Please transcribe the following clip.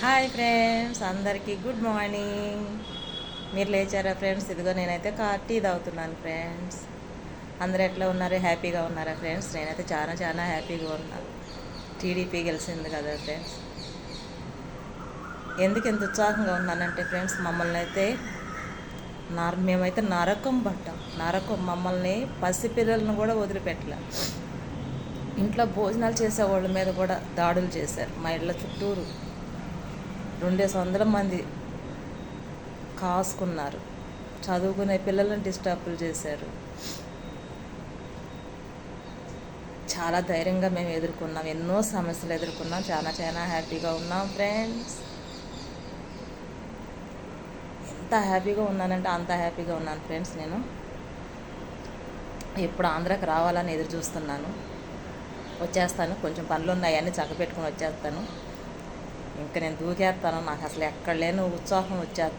Hi friends అందరికీ good morning. మీరు లేచారా ఫ్రెండ్స్? ఇదిగో నేనైతే కా టీ తాగుతున్నాను ఫ్రెండ్స్. అందరు ఎట్లా ఉన్నారు? హ్యాపీగా ఉన్నారా ఫ్రెండ్స్? నేనైతే చాలా చాలా హ్యాపీగా ఉన్నాను టీడీపీ గెలిచింది కదా ఫ్రెండ్స్. ఎందుకు ఎంత ఉత్సాహంగా ఉన్నానంటే ఫ్రెండ్స్ మమ్మల్ని అయితే నార్ మేమైతే నరకం పట్టాం నరకం మమ్మల్ని పసిపిల్లలను కూడా వదిలిపెట్టలే. ఇంట్లో భోజనాలు చేసే వాళ్ళ మీద కూడా దాడులు చేశారు మా ఇళ్ళ చుట్టూరు. రెండేసి వందల మంది కాసుకున్నారు. చదువుకునే పిల్లలను డిస్టర్బులు చేశారు. చాలా ధైర్యంగా మేము ఎదుర్కొన్నాం. ఎన్నో సమస్యలు ఎదుర్కొన్నాం. చాలా చాలా హ్యాపీగా ఉన్నాం ఫ్రెండ్స్. ఎంత హ్యాపీగా ఉన్నానంటే అంత హ్యాపీగా ఉన్నాను ఫ్రెండ్స్ నేను. ఎప్పుడు ఆంధ్రాకి రావాలని ఎదురు చూస్తున్నాను. వచ్చేస్తాను. కొంచెం పనులు ఉన్నాయి అన్నీ చక్కపెట్టుకుని వచ్చేస్తాను. ఇంకా నేను దూకేస్తాను నాకు అసలు ఎక్కడ లేని ఉత్సాహం వచ్చేస్తుంది.